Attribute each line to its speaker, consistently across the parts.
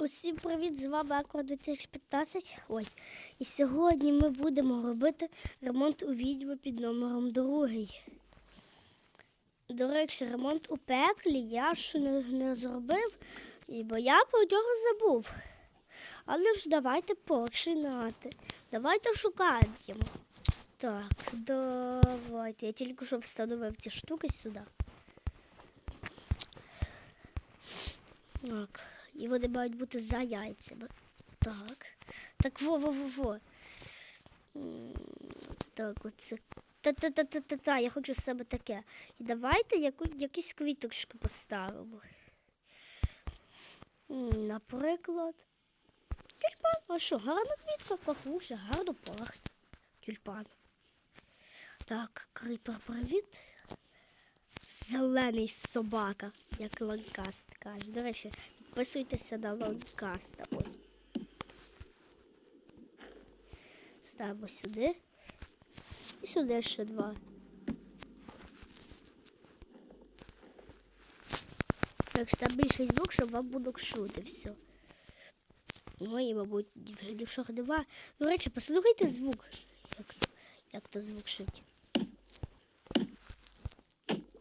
Speaker 1: Усім привіт! З вами Аква 2015. Ой. І сьогодні ми будемо робити ремонт у відьми під номером другий. До речі, ремонт у пеклі я ще не, не зробив, бо я про нього забув. Але ж давайте починати. Давайте шукаємо. Так, давайте. Я тільки що встановив ці штуки сюди. Так. І вони мають бути за яйцями. Так. Так, во-во-во-во. Так, оце. Та-та-та-та-та-та, я хочу саме таке. І давайте яку, якісь квіточки поставимо. Наприклад. Тюльпан. А що, гарна квітка пахнуся, гарно пахне. Тюльпан. Так, крипер, привіт. Зелений собака, як ланкаст каже. До речі, підписуйтеся на ланкаста. Ой. Ставимо сюди. І сюди ще два. Так що там більше звук, щоб вам було чути все. Ну і, мабуть, вже нічого нема. До речі, послухайте звук. Як, то- як то звучить.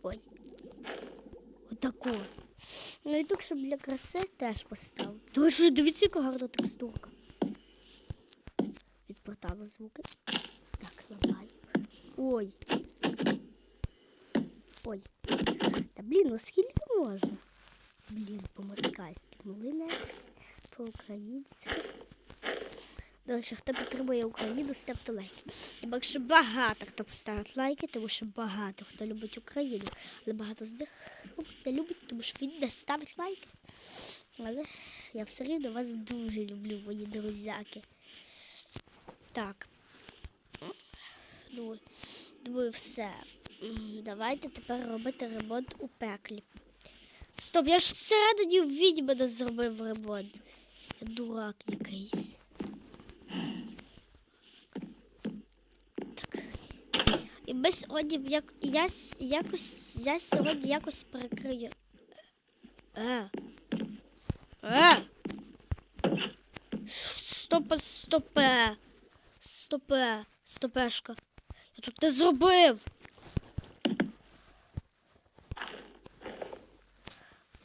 Speaker 1: Ой. Отако. Ну і тут, щоб для краси теж поставив. Речі, дивіться, яка гарна текстурка. Від порталу звуки. Так, ламаємо. Ой. Ой. Та блін, ну скільки можна? Блін, по-москальськи. Млинець, по-українськи. До речі, хто підтримує Україну, ставте лайки. І якщо багато хто поставить лайки, тому що багато хто любить Україну, але багато з них ну, не любить, тому що він не ставить лайки. Але я все рівно вас дуже люблю, мої друзяки. Так. Думаю, думаю, все. Давайте тепер робити ремонт у пеклі. Стоп, я ж всередині в відьми не зробив ремонт. Я дурак якийсь. Так. І ми сьогодні як я якось я сьогодні якось перекрию. Е. Е. Стопе, стопе. Стопе, стопешка. Я тут не зробив.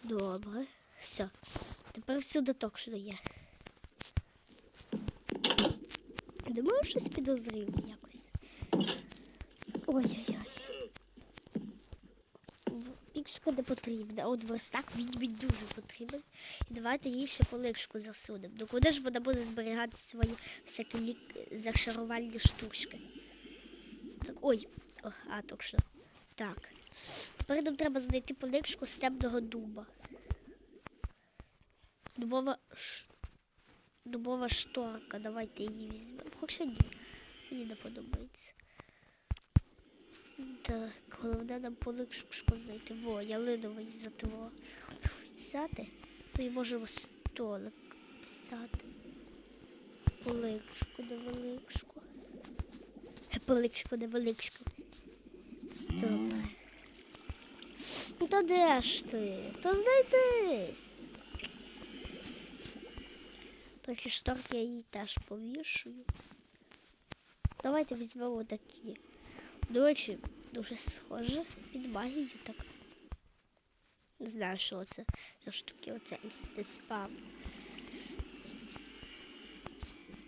Speaker 1: Добре. Все. Тепер всюди точно є. Думаю, щось підозріле якось. Ой-ой-ой. В- Ікшка не потрібна, от верстак відьмі дуже потрібен. І давайте їй ще полишку засунемо. Ну куди ж вона буде зберігати свої всякі лік... зашарувальні штучки? Так, ой, О, а точно. Так. Тепер нам треба знайти полишку з темного дуба. Дубова ш... дубова шторка. Давайте її візьмемо. Хоча ні. Мені не подобається. Так, головне нам полишку знайти. Во, ялиновий затво. Взяти. Ну і можемо столик взяти. Поличку, невеличку. Е, Поличку, невеличку. Добре. Ну та де ж ти? Та знайдись. Трохи шторки я їй теж повішую. Давайте візьмемо такі. До речі, дуже схоже під магію так. Не знаю, що це за штуки. Оце із спам.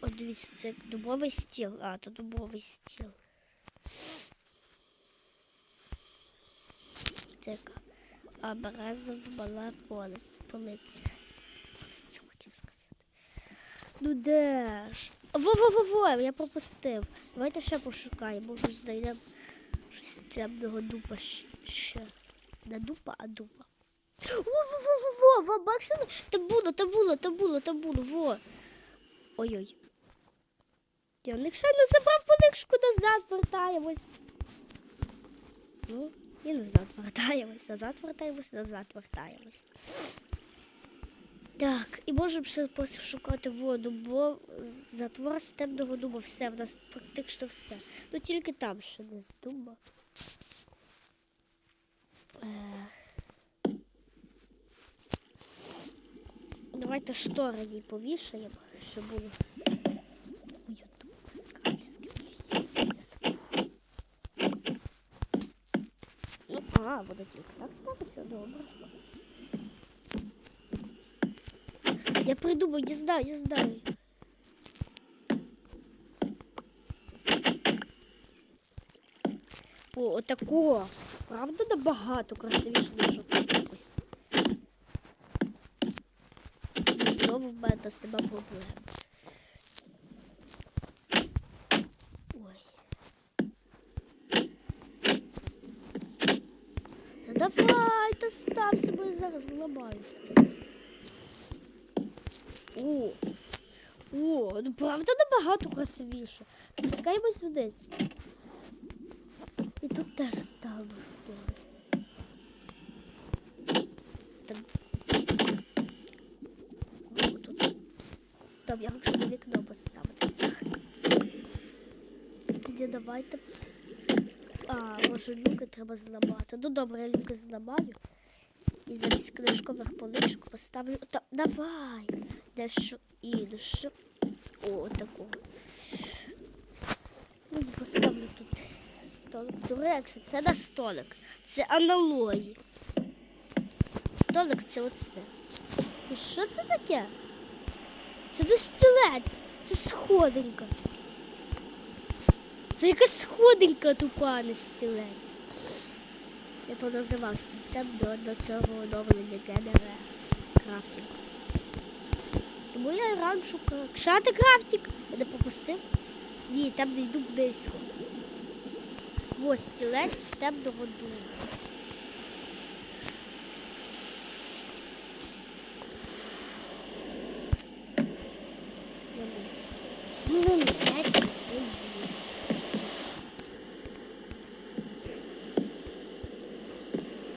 Speaker 1: От дивіться, це дубовий стіл. А, то дубовий стіл. Це яка образов мала поле. Полиця. Це хотів сказати. Ну де ж? Во-во-во-во, я пропустив. Давайте ще пошукаємо, може знайдемо щось темного дуба ще. Не дупа, а дуба. Во-во-во-во-во, ви бачили? Там було, там було, там було, там було, во. Ой-ой. Я нечайно забрав поличку назад, вертаємось. Ну, і назад вертаємось, назад вертаємось, назад вертаємось. Так, і можемо ще пошукати воду, бо затвор з темного дуба, все, в нас практично все. Ну тільки там ще не з дуба. Е... Давайте штори їй повішаємо, щоб було. Ну, а, буде тільки так ставиться, добре. Я придумав, я знаю, я знаю. О, отако. Правда набагато красивіше, ніж якось. І Знову в мене себе проблема. Ой. Та давай, та стався, бо я зараз зламаю. О, о, ну правда набагато красивіше. Спускаємось вниз. І тут теж ставимо. О, тут. Стоп, я хочу на вікно поставити. Тоді давайте. А, може люки треба зламати. Ну добре, я люки зламаю. І замість книжкових поличок поставлю. Та, давай! Дещо інше. О, такого. Ну, поставлю тут столик. Речі, це не столик. Це аналої. Столик це оце. І що це таке? Це не стілець, це сходинка. Це якась сходинка тупа, не стілець. Я то називав стільцем до, до цього оновлення генера крафтингу. Тому я і раніше кра- крафтик. Я не пропустив? Ні, там не йду близько. Ось стілець з темного. Молодець.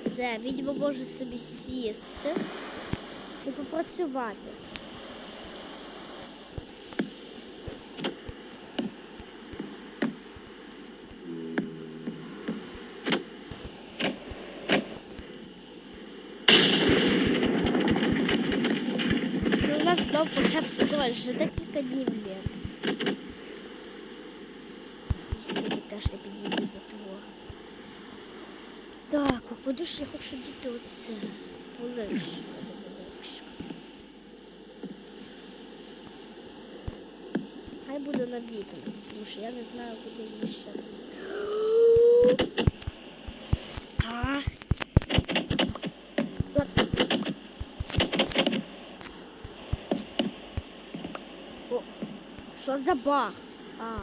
Speaker 1: Все, відьма може собі сісти і попрацювати. Ну, почався дощ, вже декілька днів літ. І сюди теж не підійде затвор. Так, куди ж я хочу діти оце? Хай буде на вітер, тому що я не знаю, куди її ще раз. А. О, що за баг? А.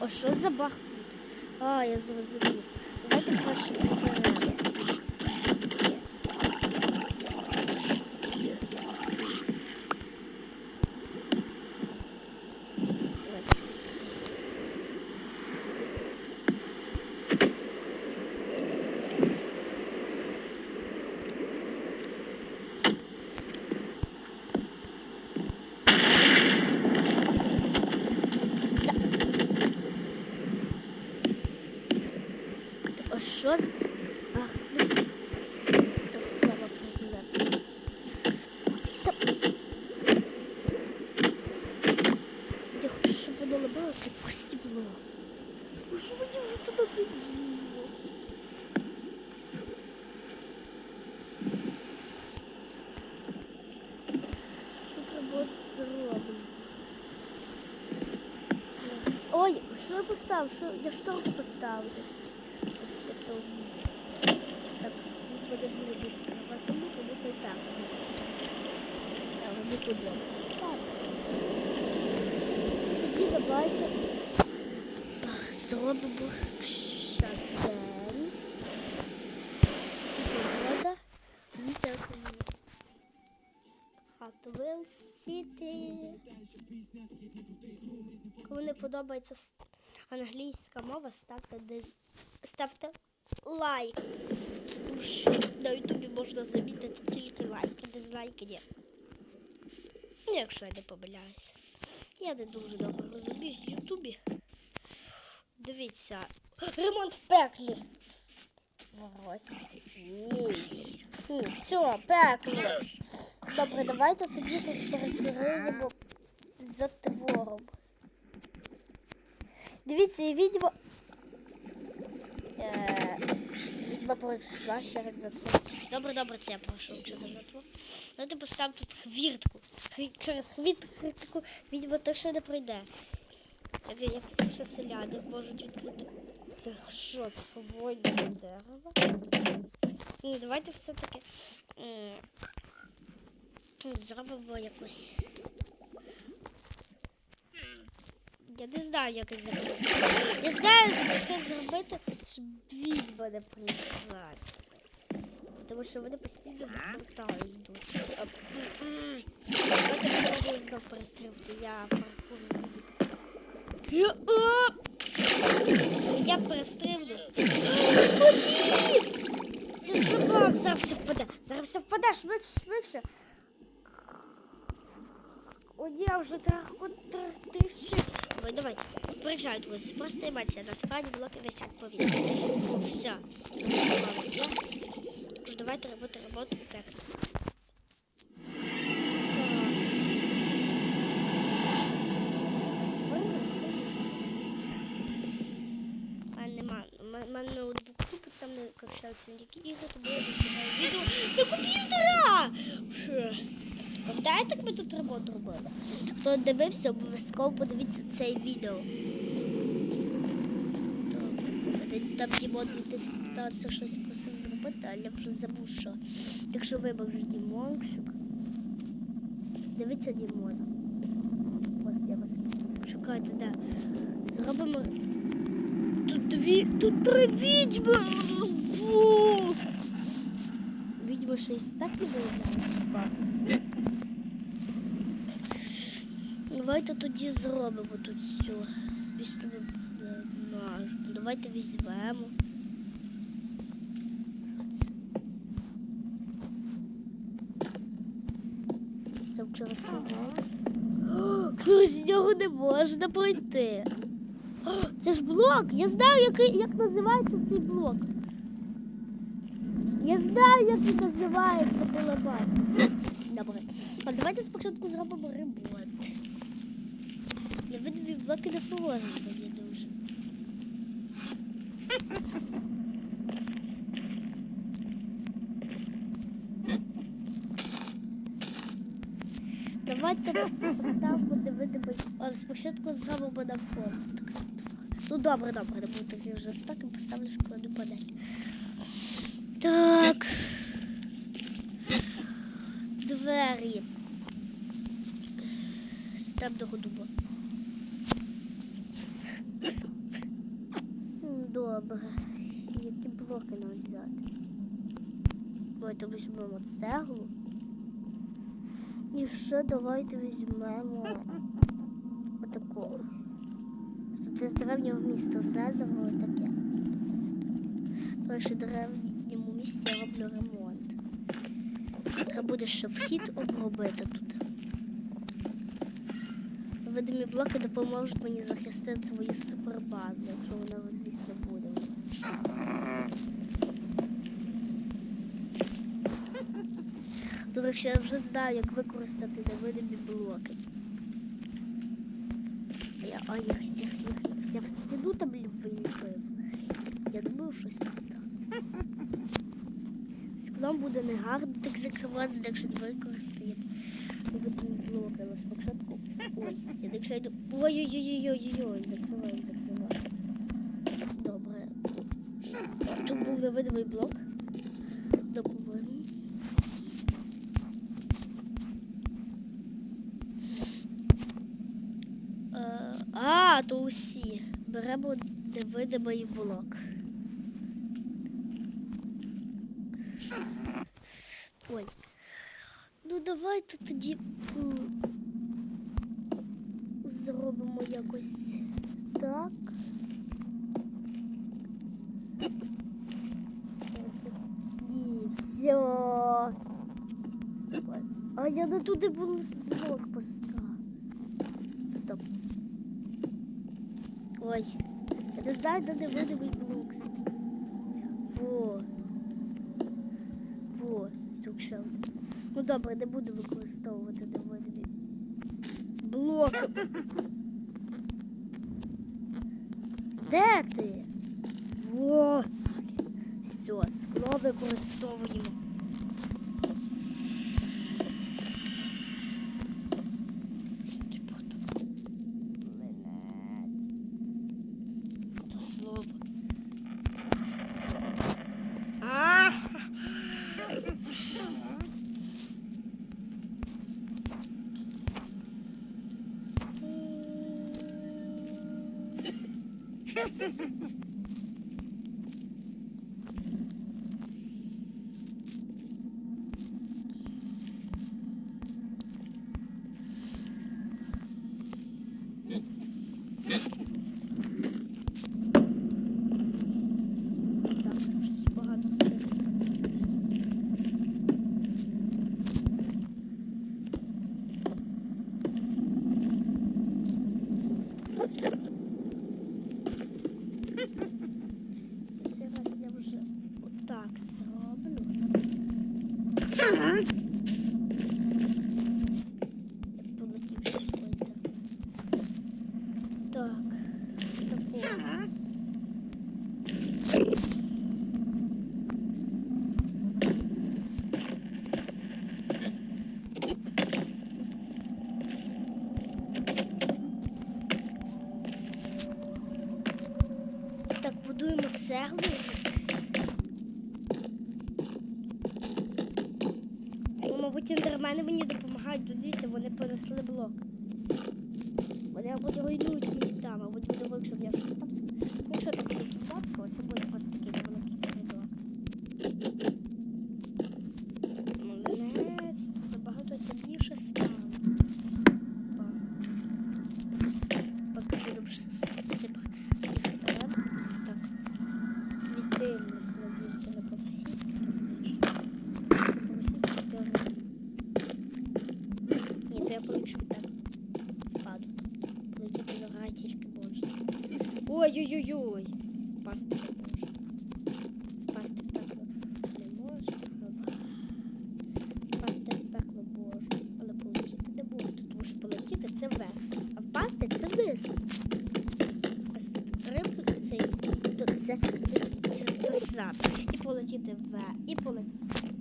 Speaker 1: а що за баг? А, я зрозумів. Давайте краще треба зробити? Ой, що я поставив? Що? Я шторку поставив десь. Тобто вниз. Так, він буде буде бути. А тому тому то і так. Але не подобається. Так. Тоді давайте ах, зробимо Кому не подобається англійська мова, ставте дез... ставте лайк. На ютубі можна замітити тільки лайки, дизлайки ні. Ну, якщо я не помиляюся. Я не дуже добре розумію в ютубі. Дивіться. Ремонт в пеклі. В Росії. Фу, все, пекло. Добре, давайте тоді тут перекриємо затвором. Дивіться, відьма. Е, відьма пройшла через затвор. Добре, добре, це я пройшов через затвор. Давайте поставимо тут хвіртку. Хві- Через хвіртку відьма точно не пройде. Так, як що селяни можуть відкрити. Це що, сховання дерева? Ну, давайте все-таки зробимо якось. Я не знаю, як це зробити. Я знаю, що зробити, щоб відьма не прийшла. Тому що вони постійно до портали йдуть. Давайте попробуємо знов перестрибти. Я паркурю. Я, а! Я перестрибну. О, ні! Ти зламав, зараз все впаде. Зараз все впаде, швидше, швидше. О, ні, вже трохи трішить. Давай, давай. Попереджаю, друзі, просто емоція. Насправді блоки висять повітря. Фу, все. Тож давайте робити роботу пеклі. А нема. У мене ноутбук купить, там не качаються ніякі ігри, я доставляю відео на комп'ютера. Пам'ятаєте, як ми тут роботу робили? Хто дивився, обов'язково подивіться це відео. Там Дімон 2015 щось просив зробити, але я вже забув, що. Якщо вже Дімончик. Дивіться Дімона. Ось я вас шукайте, де. Зробимо. Тут дві. Тут три відьми. Відьми щось так і виявляється спати. Давайте тоді зробимо тут все. Давайте візьмемо. Це вчора сказала. Через нього не можна пройти. Це ж блок. Я знаю, який, як називається цей блок. Я знаю, як він називається балабан. Добре. А давайте спочатку зробимо ремонт. Блоки не поможуть дуже. Давайте поставимо невидимий. Але спочатку зробимо навколо. Ну добре, добре, не буде такий вже стак і поставлю складу панель. Так. Двері. Став до дуба. М, Добре. Які блоки нам взяти? Давайте візьмемо цеглу. І ще давайте візьмемо отаку. Це з древнього міста знеземо таке. Тому що древньому місці я роблю ремонт. Треба буде ще вхід обробити тут. Видимі блоки допоможуть мені захистити свою супербазу, якщо вона, звісно, буде. До речі, я вже знаю, як використати невидимі блоки. Я, а я всіх я в стіну там виліпив. Я думаю, що так. Склом буде негарно так закриватися, якщо не використаємо невидимі блоки, але спочатку. Ой, я якщо йду. Ой-ой-ой-ой-ой-ой, закриваю, закриваю. Добре. Тут був невидимий блок. Допомогу. Е, А, то усі. Беремо невидимий блок. Ой. Ну давайте тоді зробимо якось так. Ні, все. А я не туди був блок поставив. Стоп. Ой. Не знаю, де невидимий блок. Во. Во. І тут. Ну добре, не буду використовувати невидимі блоки. Де ти? Во! Все, скло використовуємо. Ha ha ha ha! Ой-ой-ой-ой. Впасти не можна. Впасти в пекло не можна. Впасти в пекло можна. Але полетіти не можна, тому що полетіти це вверх, а впасти це вниз. А то це, це, це, то саме. І полетіти вверх, і, поле,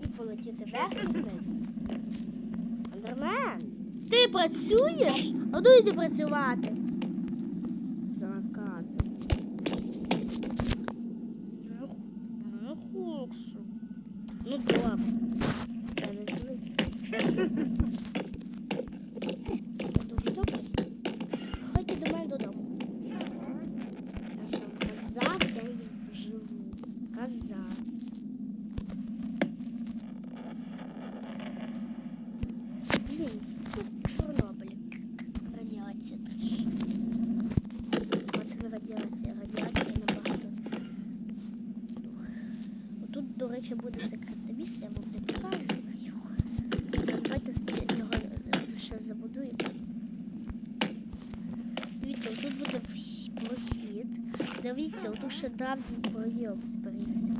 Speaker 1: і полетіти вверх і вниз. Андермен, ти працюєш? А ну йди працювати. За наказом. Не х- Не хочу. Ну добре. Я не злий. Я дуже добре. Ходьте до мене додому. Я ж вам казав, де я живу. Казав. Блін, звук Чорнобилі. Радіація теж. А це не радіація, радіація набагато. Отут, до речі, буде секретна місія, я вам не покажу. Давайте з- його е, ще забудуємо. Дивіться, тут буде вх- прохід. Дивіться, отут ще давній пройом зберігся.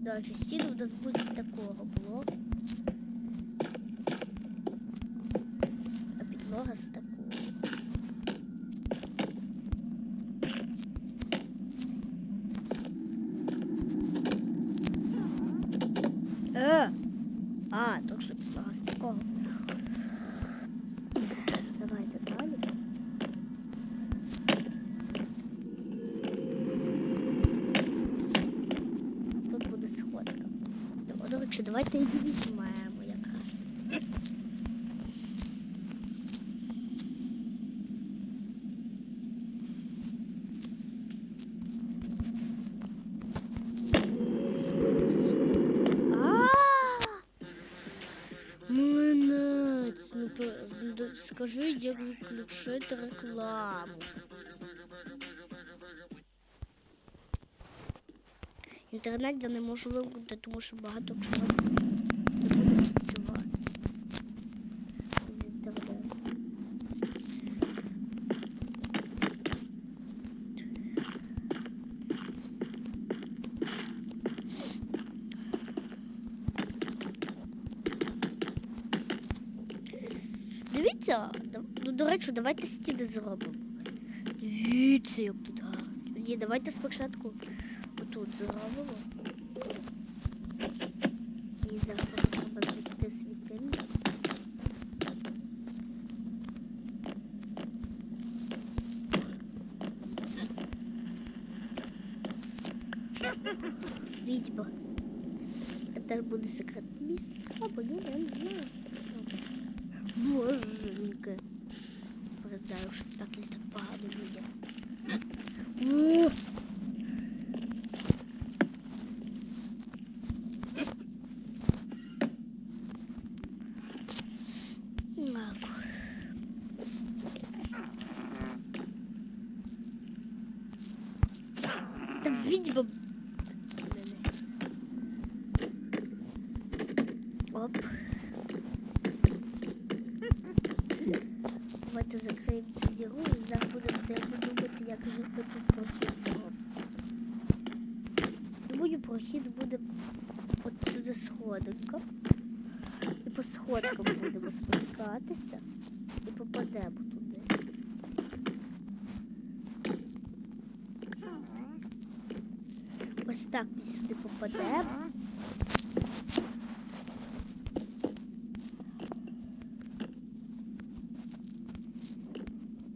Speaker 1: До речі, в нас будуть з такого блоку. А підлога з такого. Е! А, точно підлога з такого. Давайте далі. Тут буде сходка. До- До речі, давайте її візьмемо якраз. А! Млинець, ну про- з- скажи, як рекламу. Інтернет я не можу вимкнути, тому що багато чого не буде працювати. Дивіться, да- ну, до речі, давайте стіни зробимо. Дивіться, як тут. Ні, давайте спочатку отут зробимо. І зараз треба звести світильник. Відьма. Тепер буде секретне місце. Або ні, я не знаю. Боженька. Признаю, що так не так погано людям. О! Так. Та. Оп. Давайте закриємо цю діру і зараз будемо де- думати, як же тут прохід зробимо. Думаю, прохід буде от сюди сходинка. І по сходкам будемо спускатися і попадемо туди. Ось так ми сюди попадемо.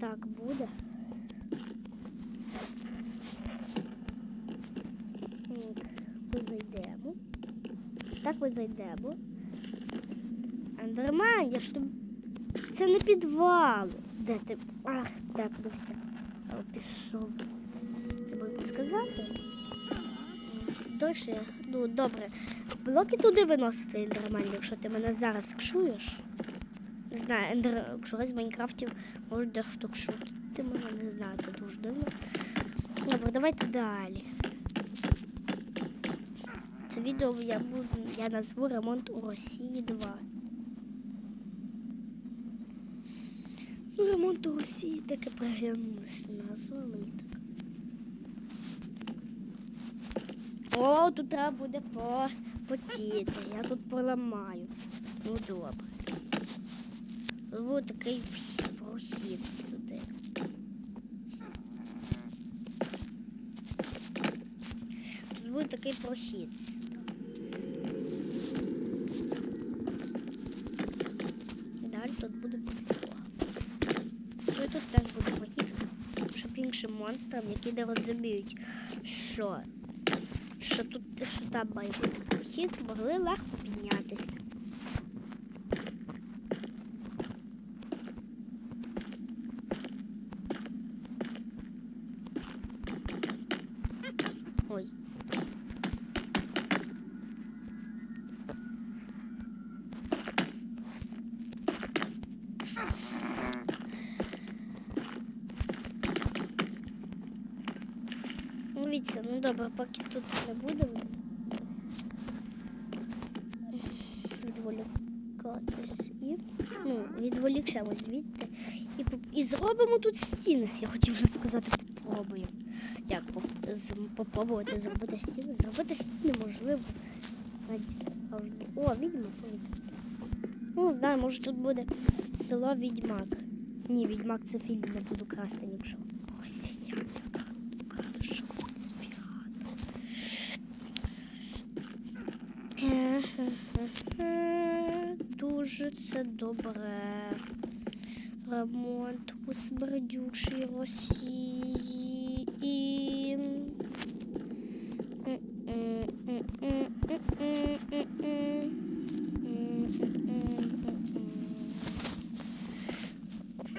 Speaker 1: Так буде. Так, ми зайдемо. Так ми зайдемо. Андерман, я ж тут... Це не підвал. Де ти? Ах, так, ну все. Пішов. Треба йому сказати. Дальше, ну добре. Блоки туди виносити, Ендерман, якщо ти мене зараз чуєш. Не знаю, ендер, якщо з Майнкрафтів може чути. Ти мене не знаю, це дуже дивно. Добре, давайте далі. Це відео я буду, я назву ремонт у Росії 2. Ну, ремонт у Росії таке приглянулося назва мені так. О, тут треба буде по, потіти. Я тут поламаю все. Ну добре. Ось такий прохід сюди. Тут буде такий прохід сюди. Далі тут буде підлога. Ну тут теж буде прохід, щоб іншим монстрам, які не розуміють, що, що там має бути прохід, могли легко піднятися. Ой. Ну, Дивіться, ну добре, поки тут не будемо з- відволікатись і ну, відволікшемо звідти і, і зробимо тут стіни. Я хотів вже сказати, попробуємо. Як поп- попробувати зробити стіни? Зробити стіни можливо. О, відьма. Ну, знаю, може тут буде село Відьмак. Ні, Відьмак це фільм, не буду красти нічого. Росіян, яка хорошо свято. Е-е-е-е, Дуже це добре. Ремонт у смердючій Росії. І...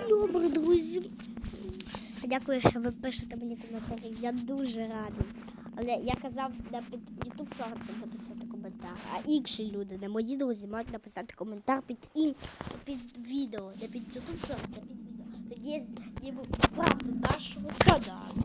Speaker 1: Добре, друзі. Дякую, що ви пишете мені коментарі. Я дуже радий. Але я казав на YouTube шорцем написати коментар, а інші люди, не мої друзі, мають написати коментар під і під відео, не під YouTube шорцем, а під відео. Тоді я зніму правду нашого каналу.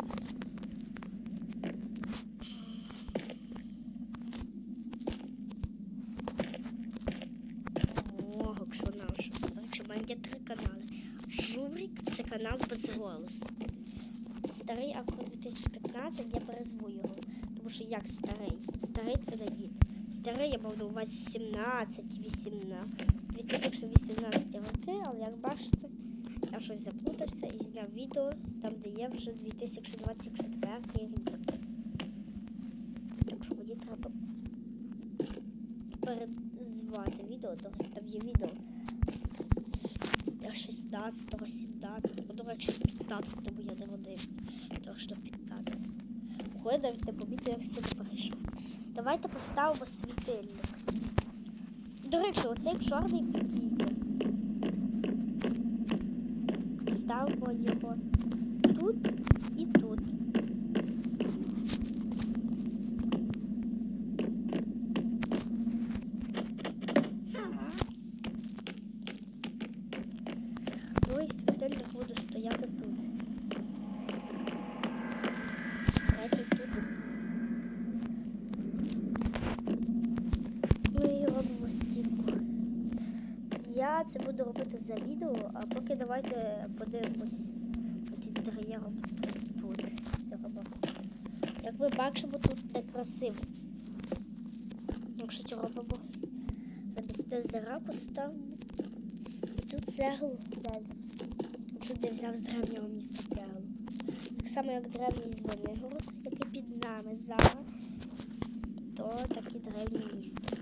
Speaker 1: О, якщо наш. Короче, в мене є три канали. Журик це канал без голосу. Старий Акро 2015 я перезву його. Тому що як старий? Старий це не дід. Старий я мав на увазі 17, 18, 2018 роки, але як бачите, я щось заплутався і зняв відео там, де є вже 2024 рік. Так що мені треба перезвати відео, там є відео з 16-го, 17-го, до речі, 15-го я не родився. Так що 15. Ой, навіть не помітив, як. Давайте поставимо світильник. До речі, оцей чорний підійде. Ставимо його тут і тут. Другий світильник буде стояти тут. Третій тут. і тут. Ну і робимо стінку. Я це буду робити за відео, а поки давайте подивимось під інтер'єром тут. Все робимо. Як ви тут красиво. Якщо цього робимо замість дезера поставимо цю цеглу дезерс. Якщо де взяв з древнього місця цеглу. Так само, як древній Звенигород, який під нами зараз, то так і древнє місто.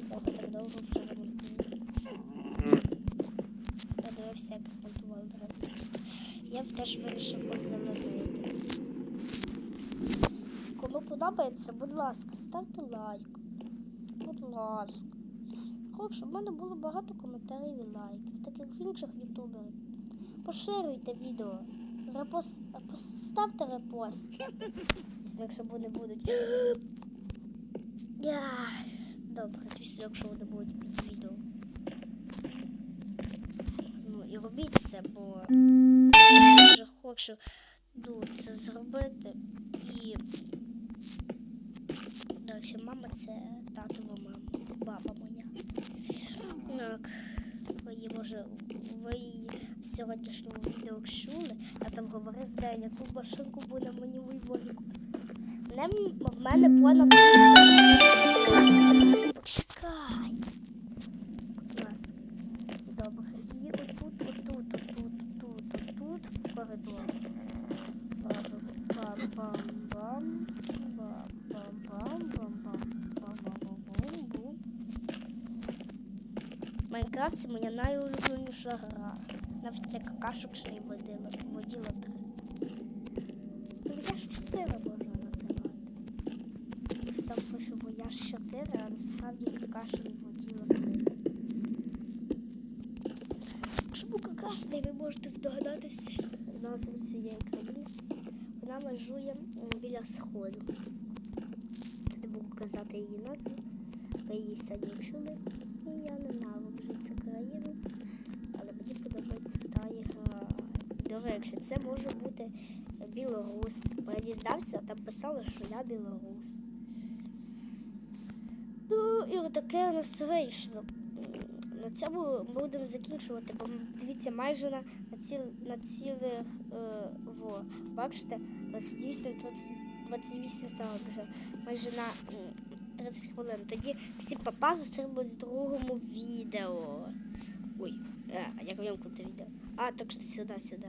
Speaker 1: Його так довго вже ремонтують. Я як ремонтували древнє місто. Я б теж вирішив озеленити. Кому подобається, будь ласка, ставте лайк. Будь ласка. Хочу, щоб в мене було багато коментарів і лайків, так як в інших ютуберів. Поширюйте відео. Репост... пос- Ставте репост. Якщо вони будуть. Добре, звісно, якщо вони будуть під відео. Ну і робіть це, бо я дуже хочу ну, це зробити. І речі, мама це татова мама, баба моя. Так, ви її може, ви її в сьогоднішньому відео чули, а там говорить з нею, яку машинку буде мені виволіку. В мене понад 200. Почекай. Будь ласка. Добре. І отут, отут, отут, отут, отут, в коридор. Бам-бам-бам. Бам-бам-бам-бам. Бам-бам-бам-бам-бам. Майнкрафт це моя найулюбленіша гра. Навіть для какашок ще й водила, воділа три. Вояж 4 можна називати. Це там пише Вояж 4, а насправді какашний воділа 3. Чому какашний, ви можете здогадатися назву цієї країни. Вона межує біля сходу. Не буду казати її назву. Ви її сьогодні чули. Цю країну. Але мені подобається та ігра. До речі, це може бути білорус. Бо я дізнався, там писали, що я білорус. Ну, і таке у нас вийшло. На цьому будемо закінчувати, бо дивіться, майже на, на, ціл, на цілих е, во. Бачите, 28, 30, 28 сорок вже. Майже на 30 хвилин. Тоді всі папа зустрінемось в другому відео. Ой, е, а як вимкнути відео? А, так що сюди, сюди.